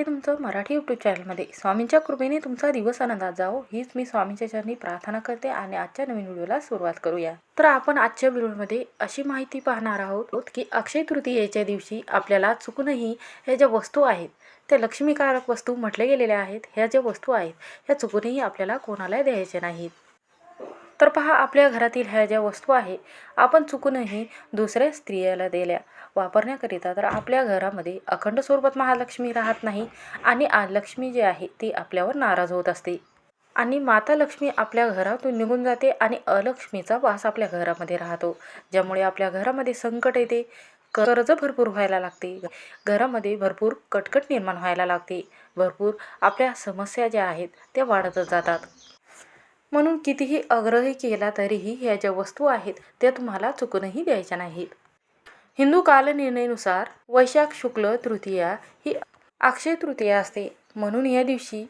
आहे तुमचं मराठी यूट्यूब चॅनलमध्ये स्वामींच्या कृपेने तुमचा दिवस आनंदात जावो. हीच मी स्वामींच्या चरणी प्रार्थना करते आणि आजच्या नवीन व्हिडिओला सुरुवात करूया. तर आपण आजच्या व्हिडिओमध्ये अशी माहिती पाहणार आहोत की अक्षय तृतीयेच्या दिवशी आपल्याला चुकूनही ह्या ज्या वस्तू आहेत त्या लक्ष्मीकारक वस्तू म्हटल्या गेलेल्या आहेत ह्या ज्या वस्तू आहेत ह्या चुकूनही आपल्याला कोणाला द्यायच्या नाहीत. तर पहा आपल्या घरातील ह्या ज्या वस्तू आहे आपण चुकूनही दुसऱ्या स्त्रियाला दिल्या. वापरण्याकरिता तर आपल्या घरामध्ये अखंड स्वरूपात महालक्ष्मी राहत नाही आणि लक्ष्मी जी आहे ती आपल्यावर नाराज होत असते. आणि माता लक्ष्मी आपल्या घरातून निघून जाते आणि अलक्ष्मीचा वास आपल्या घरामध्ये राहतो ज्यामुळे आपल्या घरामध्ये संकट येते. कर्ज भरपूर व्हायला लागते. घरामध्ये भरपूर कटकट निर्माण व्हायला लागते. भरपूर आपल्या समस्या ज्या आहेत त्या वाढतच जातात. म्हणून कितीही आग्रही केला तरीही ह्या ज्या वस्तू आहेत त्या तुम्हाला चुकूनही द्यायच्या नाहीत. हिंदू कालनिर्णयनुसार वैशाख शुक्ल तृतीया ही अक्षय तृतीया असते. म्हणून या दिवशी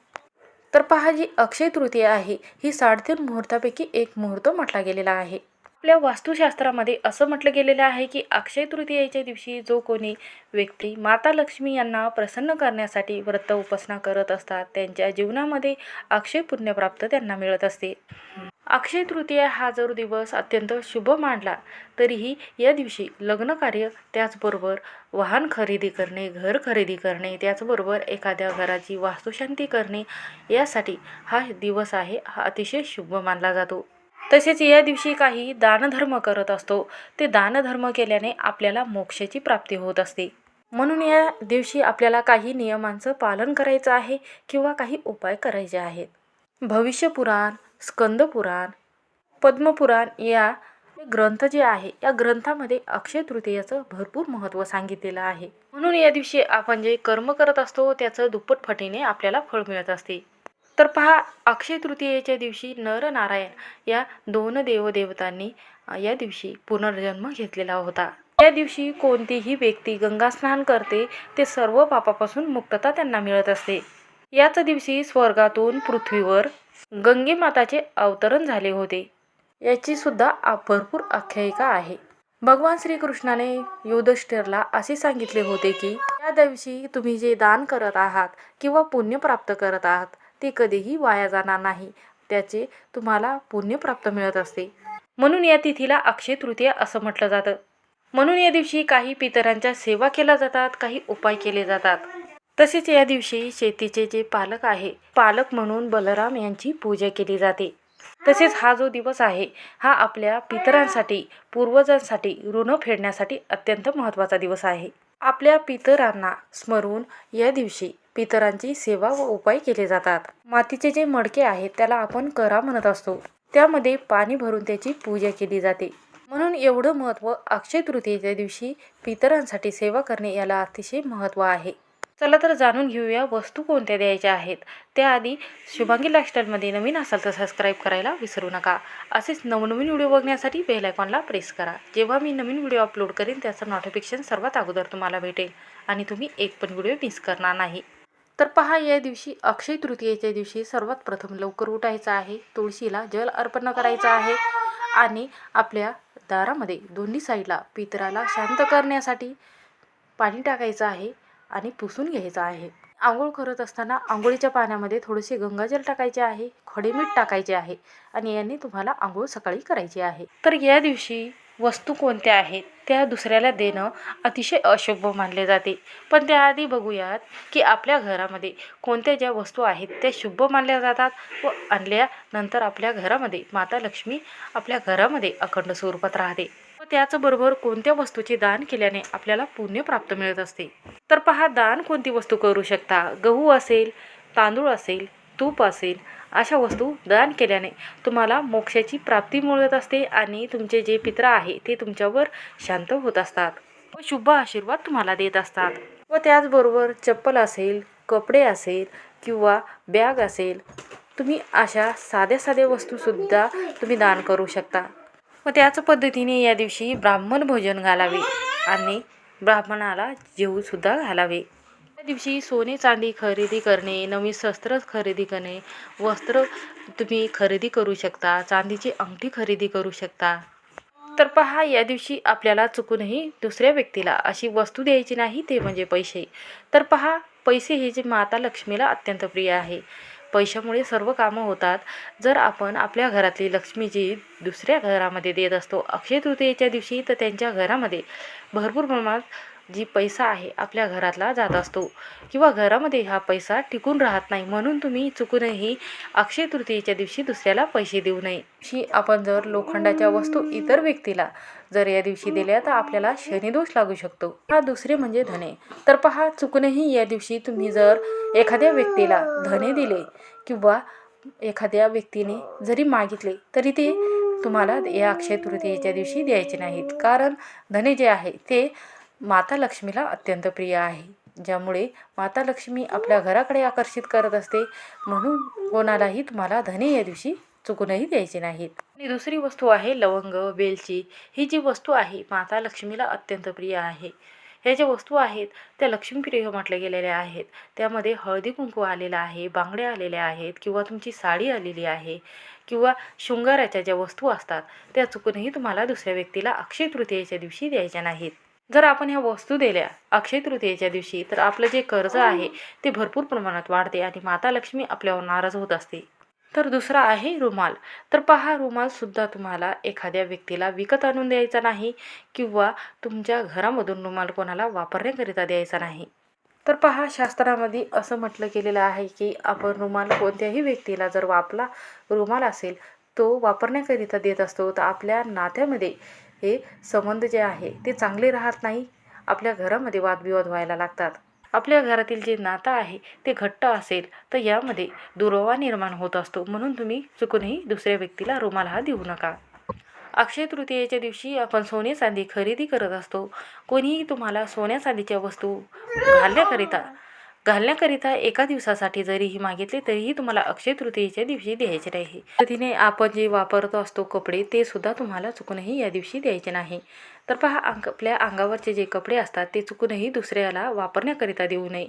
तर पहा जी अक्षय तृतीया आहे ही साडेतीन मुहूर्तापैकी एक मुहूर्त म्हटला गेलेला आहे. आपल्या वास्तुशास्त्रामध्ये असं म्हटलं गेलेलं आहे की अक्षय तृतीयेच्या दिवशी जो कोणी व्यक्ती माता लक्ष्मी यांना प्रसन्न करण्यासाठी व्रत उपासना करत असतात त्यांच्या जीवनामध्ये अक्षय पुण्यप्राप्त त्यांना मिळत असते. अक्षय तृतीया हा जर दिवस अत्यंत शुभ मानला तरीही या दिवशी लग्नकार्य त्याचबरोबर वाहन खरेदी करणे घर खरेदी करणे त्याचबरोबर एखाद्या घराची वास्तुशांती करणे यासाठी हा दिवस आहे हा अतिशय शुभ मानला जातो. तसेच या दिवशी काही दानधर्म करत असतो. ते दानधर्म केल्याने आपल्याला मोक्षाची प्राप्ती होत असते. म्हणून या दिवशी आपल्याला काही नियमांचं पालन करायचं आहे किंवा काही उपाय करायचे आहेत. भविष्यपुराण स्कंदपुराण पद्मपुराण या ग्रंथ जे आहे या ग्रंथामध्ये अक्षय तृतीयाचं भरपूर महत्त्व सांगितलेलं आहे. म्हणून या दिवशी आपण जे कर्म करत असतो त्याचं दुप्पट फटीने आपल्याला फळ मिळत असते. तर पहा अक्षय तृतीयेच्या दिवशी नरनारायण या दोन देवदेवतांनी या दिवशी पुनर्जन्म घेतलेला होता. या दिवशी कोणतीही व्यक्ती गंगास्नान करते ते सर्व पापापासून मुक्तता त्यांना मिळत असते. याच दिवशी स्वर्गातून पृथ्वीवर गंगे माताचे अवतरण झाले होते. याची सुद्धा भरपूर आख्यायिका आहे. भगवान श्रीकृष्णाने युधिष्ठिरला असे सांगितले होते की या दिवशी तुम्ही जे दान करत आहात किंवा पुण्य प्राप्त करत आहात ते कधीही वाया जाणार नाही. त्याचे तुम्हाला पुण्य प्राप्त मिळत असते. म्हणून या तिथीला अक्षय तृतीया असं म्हटलं जातं. म्हणून या दिवशी काही पितरांच्या सेवा केल्या जातात काही उपाय केले जातात. तसेच या दिवशी शेतीचे जे पालक आहे पालक म्हणून बलराम यांची पूजा केली जाते. तसेच हा जो दिवस आहे हा आपल्या पितरांसाठी पूर्वजांसाठी ऋण फेडण्यासाठी अत्यंत महत्त्वाचा दिवस आहे. आपल्या पितरांना स्मरून या दिवशी पितरांची सेवा व उपाय केले जातात. मातीचे जे मडके आहेत त्याला आपण करा म्हणत असतो. त्यामध्ये पाणी भरून त्याची पूजा केली जाते. म्हणून एवढं महत्त्व अक्षय तृतीयेच्या दिवशी पितरांसाठी सेवा करणे याला अतिशय महत्त्व आहे. चला तर जाणून घेऊया वस्तू कोणत्या द्यायच्या आहेत. त्याआधी शुभांगी लाईफस्टाईलमध्ये नवीन असाल तर सबस्क्राईब करायला विसरू नका. असेच नवनवीन व्हिडिओ बघण्यासाठी बेल आयकॉनला प्रेस करा. जेव्हा मी नवीन व्हिडिओ अपलोड करेन त्याचं नोटिफिकेशन सर्वात अगोदर तुम्हाला भेटेल. आणि तुम्ही एक पण व्हिडिओ मिस करणार नाही. तर पहा या दिवशी अक्षय तृतीयेच्या दिवशी सर्वात प्रथम लवकर उठायचं आहे. तुळशीला जल अर्पण करायचं आहे आणि आपल्या दारामध्ये दोन्ही साईडला पितराला शांत करण्यासाठी पाणी टाकायचं आहे आणि पुसून घ्यायचं आहे. आंघोळ करत असताना आंघोळीच्या पाण्यामध्ये थोडेसे गंगाजल टाकायचे आहे खडे मीठ टाकायचे आहे आणि यांनी तुम्हाला आंघोळ सकाळी करायची आहे. तर या दिवशी वस्तू कोणत्या आहेत त्या दुसऱ्याला देणं अतिशय अशुभ मानले जाते. पण त्याआधी बघूयात की आपल्या घरामध्ये कोणत्या ज्या वस्तू आहेत त्या शुभ मानल्या जातात व आणल्यानंतर आपल्या घरामध्ये माता लक्ष्मी आपल्या घरामध्ये अखंड स्वरूपात राहते. व त्याचबरोबर कोणत्या वस्तूचे दान केल्याने आपल्याला पुण्य प्राप्त मिळत असते? तर पहा दान कोणती वस्तू करू शकता? गहू असेल तांदूळ असेल तूप असेल अशा वस्तू दान केल्याने तुम्हाला मोक्षाची प्राप्ती मिळत असते आणि तुमचे जे पित्र आहे ते तुमच्यावर शांत होत असतात. व शुभ आशीर्वाद तुम्हाला देत असतात. व त्याचबरोबर चप्पल असेल कपडे असेल किंवा बॅग असेल तुम्ही अशा साध्या साध्या वस्तूसुद्धा तुम्ही दान करू शकता. व त्याच पद्धतीने या दिवशी ब्राह्मण भोजन घालावे आणि ब्राह्मणाला जेवूसुद्धा घालावे. त्या दिवशी सोने चांदी खरेदी करणे नवीन शस्त्र खरेदी करणे वस्त्र तुम्ही खरेदी करू शकता चांदीची अंगठी खरेदी करू शकता. तर पहा या दिवशी आपल्याला चुकूनही दुसऱ्या व्यक्तीला अशी वस्तू द्यायची नाही ते म्हणजे पैसे. तर पहा पैसे हे जे माता लक्ष्मीला अत्यंत प्रिय आहे. पैशामुळे सर्व कामं होतात. जर आपण आपल्या घरातली लक्ष्मी जी दुसऱ्या घरामध्ये देत असतो अक्षय तृतीयेच्या दिवशी तर त्यांच्या घरामध्ये भरपूर प्रमाणात जी पैसा आहे आपल्या घरातला जात असतो. किंवा घरामध्ये हा पैसा टिकून राहत नाही म्हणून तुम्ही चुकूनही अक्षय तृतीयेच्या दिवशी दुसऱ्याला पैसे देऊ नये. शी आपण जर लोखंडाच्या वस्तू इतर व्यक्तीला जर या दिवशी दिल्या तर आपल्याला शनिदोष लागू शकतो. हा दुसरे म्हणजे धने. तर पहा चुकूनही या दिवशी तुम्ही जर एखाद्या व्यक्तीला धने दिले किंवा एखाद्या व्यक्तीने जरी मागितले तरी ते तुम्हाला या अक्षय तृतीयेच्या दिवशी द्यायचे नाहीत. कारण धने जे आहे ते माता लक्ष्मीला अत्यंत प्रिय आहे ज्यामुळे माता लक्ष्मी आपल्या घराकडे आकर्षित करत असते. म्हणून कोणालाही तुम्हाला धने या दिवशी चुकूनही द्यायचे नाहीत. आणि दुसरी वस्तू आहे लवंग वेलची ही जी वस्तू आहे माता लक्ष्मीला अत्यंत प्रिय आहे. ह्या ज्या वस्तू आहेत त्या लक्ष्मीप्रिय म्हटल्या गेलेल्या आहेत. त्यामध्ये हळदी कुंकू आलेला आहे बांगड्या आलेल्या आहेत किंवा तुमची साडी आलेली आहे किंवा शृंगाराच्या ज्या वस्तू असतात त्या चुकूनही तुम्हाला दुसऱ्या व्यक्तीला अक्षय तृतीयेच्या दिवशी द्यायच्या नाहीत. जर आपण ह्या वस्तू दिल्या अक्षय तृतीयेच्या दिवशी तर आपलं जे कर्ज आहे ते भरपूर प्रमाणात वाढते आणि माता लक्ष्मी आपल्यावर नाराज होत असते. तर दुसरा आहे रुमाल. तर पहा रुमालसुद्धा तुम्हाला एखाद्या व्यक्तीला विकत आणून द्यायचा नाही किंवा तुमच्या घरामधून रुमाल कोणाला वापरण्याकरिता द्यायचा नाही. तर पहा शास्त्रामध्ये असं म्हटलं गेलेलं आहे की आपण रुमाल कोणत्याही व्यक्तीला जर वापला रुमाल असेल तो वापरण्याकरिता देत असतो तर आपल्या नात्यामध्ये हे संबंध जे आहे ते चांगले राहत नाही. आपल्या घरामध्ये वादविवाद व्हायला लागतात. आपल्या घरातील जे नातं आहे ते घट्ट असेल तर यामध्ये दुरावा निर्माण होत असतो. म्हणून तुम्ही चुकूनही दुसऱ्या व्यक्तीला रुमाल हा देऊ नका. अक्षय तृतीयेच्या दिवशी आपण सोने चांदी खरेदी करत असतो. कोणीही तुम्हाला सोन्या चांदीच्या वस्तू घालण्याकरिता घालण्याकरिता एका दिवसासाठी जरीही मागितले तरीही तुम्हाला अक्षय तृतीयेच्या दिवशी द्यायचे नाही. पद्धतीने आपण जे वापरतो असतो कपडे ते सुद्धा तुम्हाला चुकूनही या दिवशी द्यायचे नाही. तर पहा अंग आपल्या अंगावरचे जे कपडे असतात ते चुकूनही दुसऱ्याला वापरण्याकरिता देऊ नये.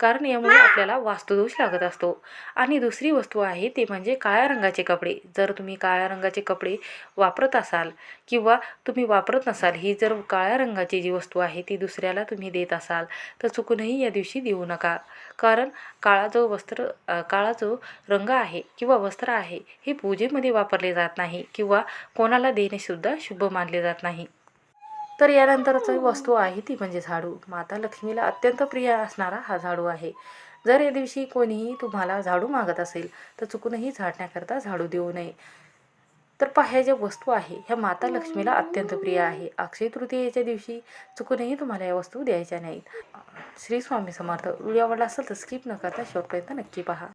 कारण यामुळे आपल्याला वास्तुदोष लागत असतो. आणि दुसरी वस्तू आहे ते म्हणजे काळ्या रंगाचे कपडे. जर तुम्ही काळ्या रंगाचे कपडे वापरत असाल किंवा तुम्ही वापरत नसाल ही जर काळ्या रंगाची जी वस्तू आहे ती दुसऱ्याला तुम्ही देत असाल तर चुकूनही या दिवशी देऊ नका. कारण काळा जो वस्त्र काळा जो रंग आहे किंवा वस्त्र आहे हे पूजेमध्ये वापरले जात नाही किंवा कोणाला देणेसुद्धा शुभ मानले जात नाही. तर यानंतरचं वस्तू आहे ती म्हणजे झाडू. माता लक्ष्मीला अत्यंत प्रिय असणारा हा झाडू आहे. जर या दिवशी कोणीही तुम्हाला झाडू मागत असेल तर चुकूनही झाडण्याकरता झाडू देऊ नये. तर पहा ज्या वस्तू आहे ह्या माता लक्ष्मीला अत्यंत प्रिय आहे. अक्षय तृतीयेच्या दिवशी चुकूनही तुम्हाला या वस्तू द्यायच्या नाहीत. श्री स्वामी समर्थ. व्हिडिओ आवडला असेल तर स्किप न करता शेवटपर्यंत नक्की पहा.